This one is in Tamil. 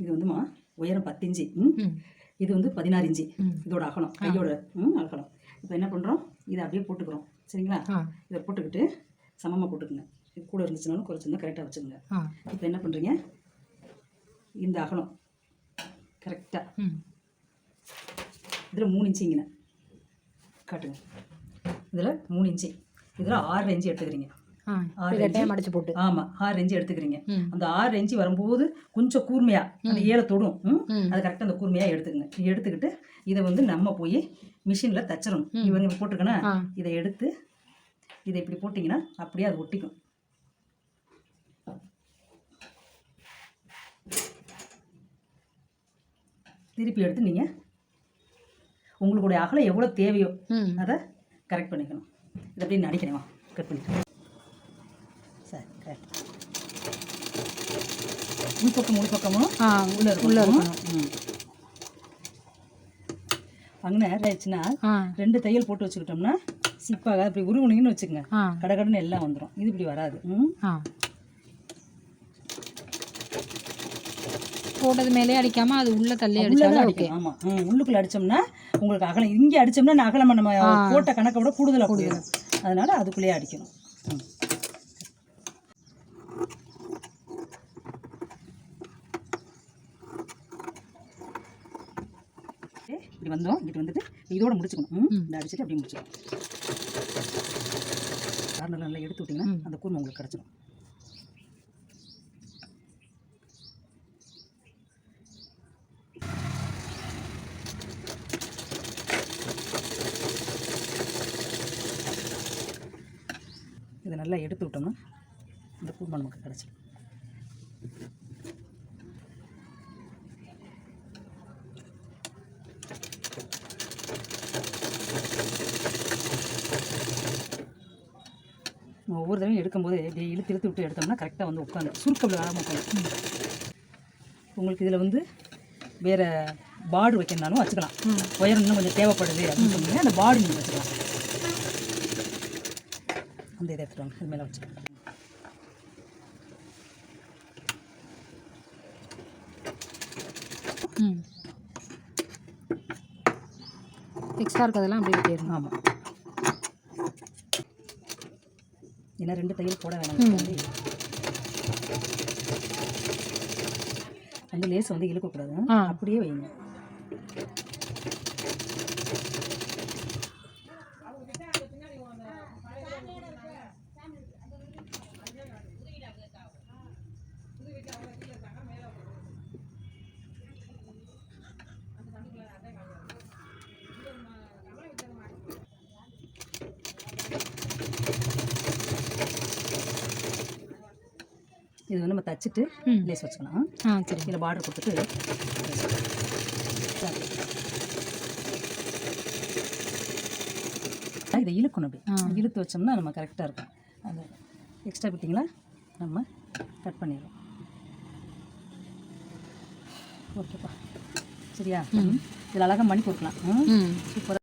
இது வந்துமா உயரம் பத்து இன்ச்சு இது வந்து பதினாறு இன்ச்சு. இதோட அகலம் கையோட ம் அகலம். இப்போ என்ன பண்ணுறோம் இதை அப்படியே போட்டுக்கிறோம். சரிங்களா? இதை போட்டுக்கிட்டு சமமாக போட்டுக்குங்க. இது கூட இருந்துச்சுனாலும் குறைச்சிருந்தா கரெக்டாக வச்சுக்கோங்க இப்போ என்ன பண்ணுறீங்க இந்த அகலம். கரெக்டாக இதில் மூணு இன்ச்சு இங்கே காட்டுங்க. இதில் மூணு இன்ச்சு இதில் ஆறு இன்ச்சு எடுத்துக்கிறீங்க. டைம் அடிச்சு போட்டு. ஆமாம் ஆறு இன்ச்சு எடுத்துக்கிறீங்க. அந்த ஆறு இன்ச்சு வரும்போது கொஞ்சம் கூர்மையா அந்த ஏழை தொடும். அது கரெக்டாக அந்த கூர்மையாக எடுத்துக்கங்க. எடுத்துக்கிட்டு இதை வந்து நம்ம போய் மிஷினில் தச்சிடணும். இவங்க போட்டிருக்கனா? ஆ. இதை எடுத்து இதை இப்படி போட்டிங்கன்னா அப்படியே அது ஒட்டிக்கும். திருப்பி எடுத்து நீங்கள் உங்களுடைய அகலம் எவ்வளோ தேவையோ அதை கரெக்ட் பண்ணிக்கணும். இதை அப்படியே நடிக்கிறேன் கட் பண்ணிக்கிறேன் சரி கரெக்ட் உள்பக்கம் உள்பக்கமும் ஆ உள்ள உள்ள இருக்கணும் அங்கே ஆயிடுச்சுன்னா ரெண்டு தையல் போட்டு வச்சுக்கிட்டோம்னா சிப்பாக இப்படி உருவுனீங்கன்னு வச்சுக்கோங்க. ஆ. கடகடன்னு எல்லாம் வந்துடும் இது இப்படி வராது. ம். போட்டது மேலே அடிக்காம அது உள்ள தள்ளி அடிச்சாலும் ஓகே அடிக்கணும் ஆமாம் ம் உள்ளுக்குள்ள அடிச்சோம்னா உங்களுக்கு அகலம் இங்கே அடிச்சோம்னா அகலமா நம்ம போட்ட கணக்கை விட கூடுதலாக போயிடும். அதனால அதுக்குள்ளேயே அடிக்கணும். இப்படி வந்தோம் இங்கிட்டு வந்துட்டு இதோட முடிச்சுக்கணும். இந்த அடிச்சுட்டு அப்படியே முடிச்சுக்கணும் கார்னர் நல்லா எடுத்து விட்டிங்கன்னா. அந்த கூர்மை உங்களுக்கு கிடச்சிடும் இதை நல்லா எடுத்து விட்டோம்னா இந்த கூர்மை நமக்கு கிடச்சிடும் நம்ம ஒவ்வொரு தடவையும் எடுக்கும்போது இப்படி இழுத்து இழுத்து விட்டு எடுத்தோம்னா கரெக்டாக வந்து உட்காந்து சுருக்கம் விழாமல் உட்காந்து. உங்களுக்கு இதில் வந்து வேறு பார்டு வைக்கணும்னாலும் வச்சுக்கலாம். உயரம் இன்னும் கொஞ்சம் தேவைப்படுது அப்படின்னு சொன்னீங்கன்னா அந்த பார்டு நீங்கள் வச்சுக்கலாம். அந்த இதை எடுத்துட்டு வாங்க. இது மேலே வச்சுக்கலாம் ம். எக்ஸ்ட்ரா இருக்கிறதெல்லாம் அப்படியே போயிடணும் ஆமாம் ஏன்னா ரெண்டு தையல் போட வேணாம். அந்த லேஸ் வந்து இழுக்கக்கூடாது. அப்படியே வைங்க இது வந்து நம்ம தச்சுட்டு லேஸ் வச்சுக்கலாம். ஆ சரி. இதில் பார்டர் கொடுத்துட்டு இதை இழுக்கணும். அப்படி. இழுத்து வச்சோம்னா நம்ம கரெக்டாக இருக்கும். அந்த எக்ஸ்ட்ரா பிட்டிங்களா நம்ம கட் பண்ணிடுறோம் ஓகேப்பா. சரியா? இதில் அழகாக மணி கொடுக்கலாம். சூப்பராக